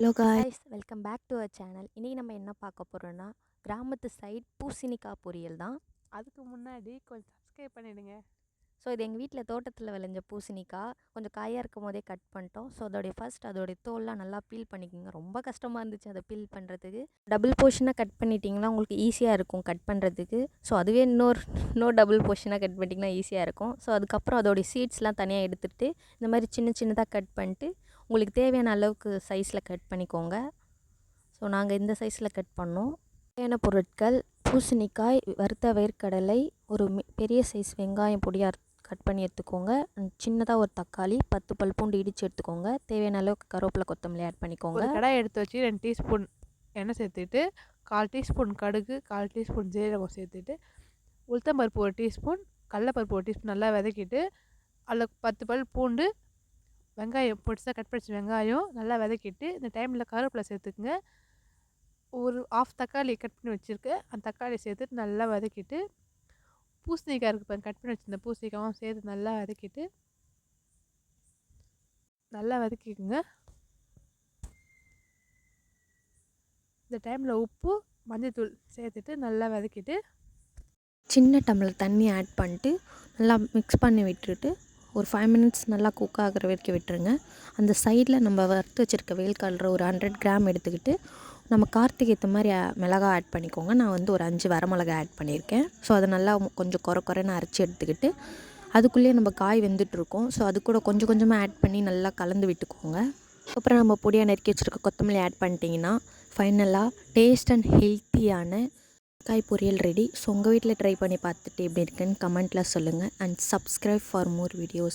Hello guys guys welcome back to our channel இன்றைக்கி நம்ம என்ன பார்க்க போகிறோன்னா கிராமத்து சைட் பூசணிக்காய் பொரியல் தான். அதுக்கு முன்னாடி கொஞ்சம் சப்ஸ்கிரைப் பண்ணிடுங்க. ஸோ இது எங்கள் வீட்டில் தோட்டத்தில் விளைஞ்ச பூசணிக்காய். கொஞ்சம் காயாக இருக்கும் போதே கட் பண்ணிட்டோம். ஸோ அதோடைய ஃபர்ஸ்ட் அதோடைய தோல்லாம் நல்லா பீல் பண்ணிக்கோங்க. ரொம்ப கஷ்டமாக இருந்துச்சு அதை பீல் பண்ணுறதுக்கு டபுள் போர்ஷனாக கட் பண்ணிட்டீங்கன்னா உங்களுக்கு ஈஸியாக இருக்கும் கட் பண்ணுறதுக்கு ஸோ அதுவே இன்னொரு இன்னொரு டபுள் போர்ஷனாக கட் பண்ணிட்டிங்கன்னா ஈஸியாக இருக்கும். ஸோ அதுக்கப்புறம் அதோடைய சீட்ஸ்லாம் தனியாக எடுத்துகிட்டு இந்த மாதிரி சின்ன சின்னதாக கட் பண்ணிட்டு உங்களுக்கு தேவையான அளவுக்கு சைஸில் கட் பண்ணிக்கோங்க. ஸோ நாங்கள் இந்த சைஸில் கட் பண்ணோம். தேவையான பொருட்கள் பூசணிக்காய் வறுத்த வேர்க்கடலை ஒரு மி- பெரிய சைஸ் வெங்காயம் பொடியாக கட் பண்ணி எடுத்துக்கோங்க. சின்னதாக ஒரு தக்காளி பத்து பல் பூண்டு இடித்து எடுத்துக்கோங்க. தேவையான அளவுக்கு கருவேப்பிலை கொத்தமல்லி ஆட் பண்ணிக்கோங்க. ஒரு கடாய் எடுத்து வச்சு ரெண்டு டீஸ்பூன் எண்ணெய் சேர்த்துட்டு கால் டீஸ்பூன் கடுகு கால் டீஸ்பூன் ஜீரகம் சேர்த்துட்டு உளுத்தம்பருப்பு ஒரு டீஸ்பூன் கடலப்பருப்பு ஒரு டீஸ்பூன் நல்லா வதக்கிட்டு அதில் பத்து பல் பூண்டு வெங்காயம் பொடிசாக கட் பண்ணி வெங்காயம் நல்லா வதக்கிட்டு இந்த டைமில் கருவேப்பிலை சேர்த்துக்குங்க. ஒரு ஆஃப் தக்காளி கட் பண்ணி வச்சுருக்கேன். அந்த தக்காளி சேர்த்துட்டு நல்லா வதக்கிட்டு பூசணிக்காய் இருக்குது பாருங்க கட் பண்ணி வச்சுருந்த பூசணிக்காயும் சேர்த்து நல்லா வதக்கிட்டு நல்லா வதக்கிக்குங்க. இந்த டைமில் உப்பு மஞ்சள்தூள் சேர்த்துட்டு நல்லா வதக்கிட்டு சின்ன டம்ளர் தண்ணி ஆட் பண்ணிட்டு நல்லா மிக்ஸ் பண்ணி விட்டுட்டு ஒரு ஃபைவ் மினிட்ஸ் நல்லா குக் ஆகிற வரைக்கும் விட்டுருங்க. அந்த சைடில் நம்ம வறுத்து வச்சுருக்க வேல்கடலை ஒரு ஹண்ட்ரட் கிராம் எடுத்துக்கிட்டு நம்ம காரத்துக்கு ஏற்ற மாதிரி மிளகா ஆட் பண்ணிக்கோங்க. நான் வந்து ஒரு அஞ்சு வரமிளகா ஆட் பண்ணியிருக்கேன். ஸோ அதை நல்லா கொஞ்சம் குறை குறைன்னு அரைச்சி எடுத்துக்கிட்டு அதுக்குள்ளேயே நம்ம காய் வெந்துட்டுருக்கோம். ஸோ அது கூட கொஞ்சம் கொஞ்சமாக ஆட் பண்ணி நல்லா கலந்து விட்டுக்கோங்க. அப்புறம் நம்ம பொடியாக நறுக்கி வச்சுருக்க கொத்தமல்லி ஆட் பண்ணிட்டீங்கன்னா ஃபைனலாக டேஸ்ட் அண்ட் ஹெல்த்தியான காய் பொரியல் ரெடி ஸோ உங்கள் வீட்டில் ட்ரை பண்ணி பார்த்துட்டு எப்படி இருக்குன்னு கமெண்ட்டில் சொல்லுங்கள் and subscribe for more videos